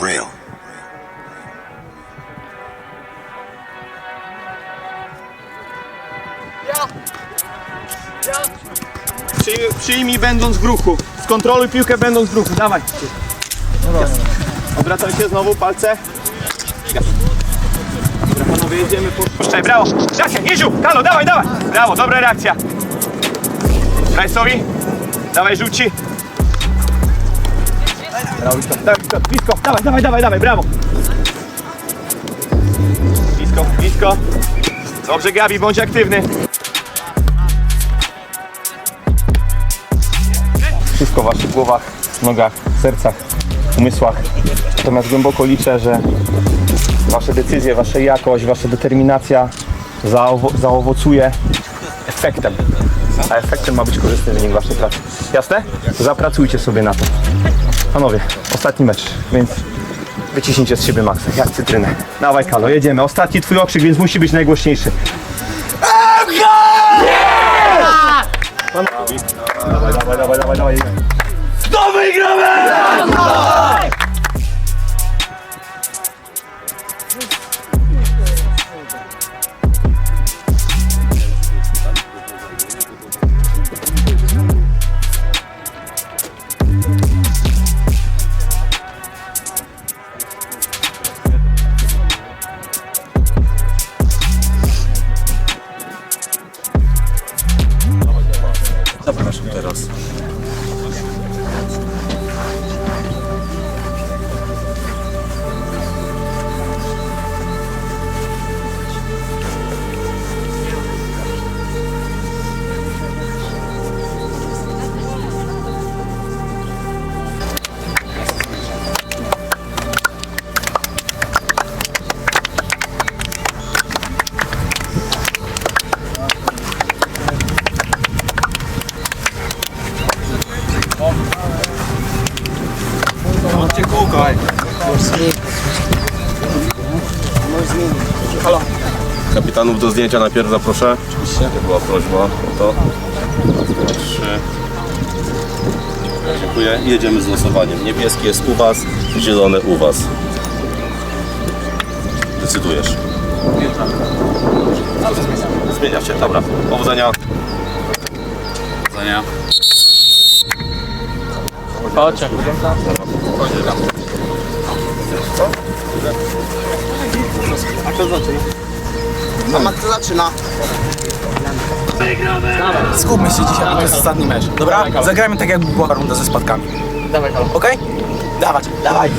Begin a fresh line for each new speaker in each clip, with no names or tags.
Real.
Przyjmij, przyjmij będąc w ruchu. Skontroluj piłkę będąc w ruchu. Dawaj. Obracaj się znowu, palce. Dobra, panowie, jedziemy po... Puszczaj, brawo. Reakcja, Jeziu, Kalo, dawaj, dawaj. Brawo, dobra reakcja. Rajsowi. Dawaj, żółci. Brawo, blisko, dawaj, blisko. Dawaj, dawaj, dawaj, dawaj, brawo. Blisko, blisko. Dobrze, Gabi, bądź aktywny. wszystko w waszych głowach, nogach, sercach, umysłach. Natomiast głęboko liczę, że wasze decyzje, wasza jakość, wasza determinacja zaowo- zaowocuje efektem. A efektem ma być korzystny wynik waszej pracy. Jasne? Zapracujcie sobie na to. Panowie, ostatni mecz, więc wyciśnijcie z siebie maksa, jak cytrynę. Dawaj Kalo, jedziemy. Ostatni twój okrzyk, więc musi być najgłośniejszy. Panowie, dawaj, dawaj, dawaj, dawaj, dawaj. To wygramy!
Kapitanów do zdjęcia najpierw zaproszę. Oczywiście. Była prośba o to. Raz, dwa, trzy. Dziękuję. Jedziemy z losowaniem. Niebieski jest u Was, zielony u Was. Decydujesz. Zmienia się, dobra. Powodzenia. Powodzenia.
Skupmy się dzisiaj, bo to jest ostatni mecz. Dobra? Zagrajmy tak jakby była runda ze spadkami. Dawaj, Okej? Dawać, dawaj.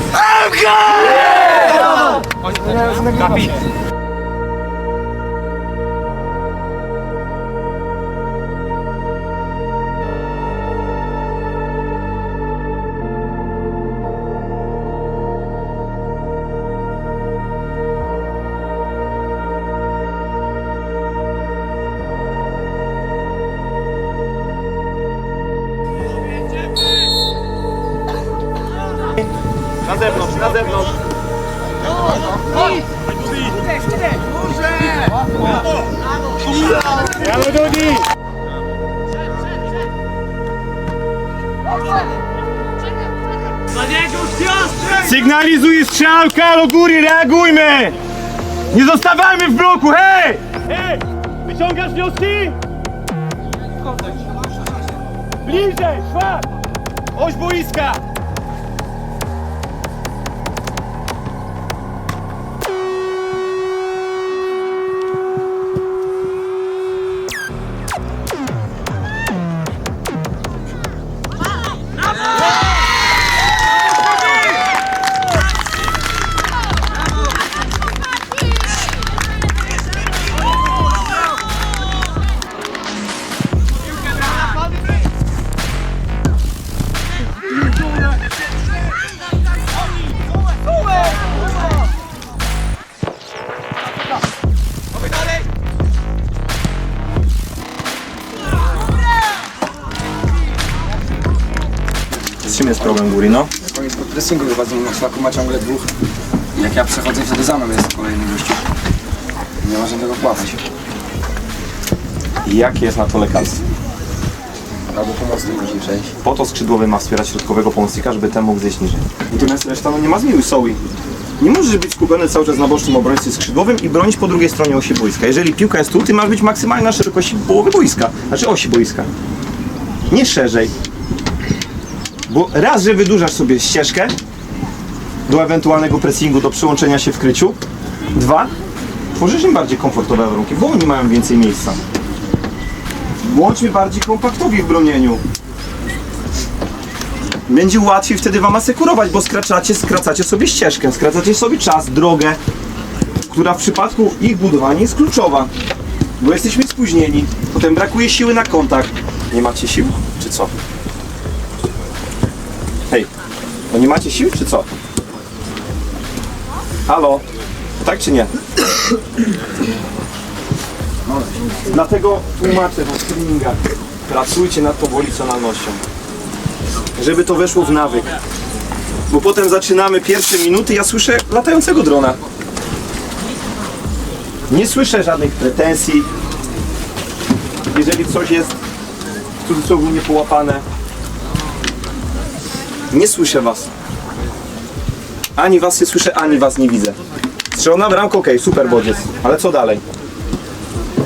Na zewnątrz, na zewnątrz. Brawo, drugi! Sygnalizuj strzałka do góry, reagujmy! Nie zostawajmy w bloku, hej! Hej! Wyciągasz wnioski? Bliżej, szwak! Oś boiska!
Góry, no?
Koniec pod pressingu nim na szlaku ma ciągle dwóch. Jak ja przechodzę, wtedy za mną jest kolejny gościu. Nie ma żadnego kłamać.
Jakie jest na to lekarstwo?
Albo pomocnik musi przejść.
Po to skrzydłowy ma wspierać środkowego pomocnika, żeby ten mógł zejść niżej. Natomiast reszta no nie ma zmiły soły. Nie możesz być skupiony cały czas na bocznym obrońcy skrzydłowym i bronić po drugiej stronie osi boiska. Jeżeli piłka jest tu, ty masz być maksymalnie na szerokości połowy boiska, znaczy osi boiska. Nie szerzej. Bo raz, że wydłużasz sobie ścieżkę do ewentualnego pressingu, do przyłączenia się w kryciu. Dwa, tworzysz im bardziej komfortowe warunki, bo oni mają więcej miejsca. Bądźmy bardziej kompaktowi w bronieniu. Będzie łatwiej wtedy wam asekurować, bo skracacie, skracacie sobie ścieżkę, skracacie sobie czas, drogę, która w przypadku ich budowania jest kluczowa. Bo jesteśmy spóźnieni, potem brakuje siły na kontakt. Nie macie sił, czy co? No nie macie sił, czy co? Halo? Tak czy nie? Dlatego tłumaczę w treningach. Pracujcie nad powolicjonalnością. Żeby to weszło w nawyk. Bo potem zaczynamy pierwsze minuty, ja słyszę latającego drona. Nie słyszę żadnych pretensji. Jeżeli coś jest w cudzysłowie niepołapane. Nie słyszę was. Ani was nie słyszę, ani was nie widzę. Strzelona bramka, okej, super bodziec. Ale co dalej?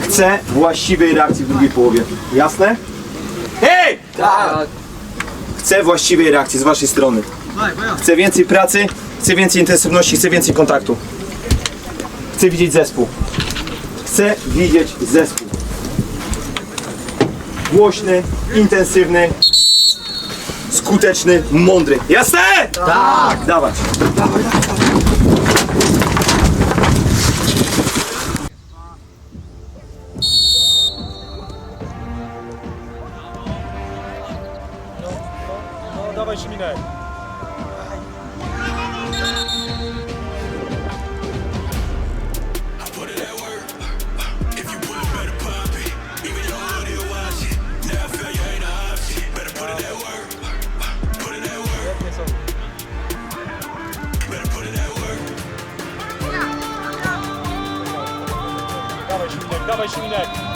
Chcę właściwej reakcji w drugiej połowie. Jasne? Hej!
Tak!
Chcę właściwej reakcji z waszej strony. Chcę więcej pracy, chcę więcej intensywności, chcę więcej kontaktu. Chcę widzieć zespół. Chcę widzieć zespół. Głośny, intensywny, skuteczny, mądry. Jasne? Tak! Dawać.
Dawaj, Śminek, dawaj, başında.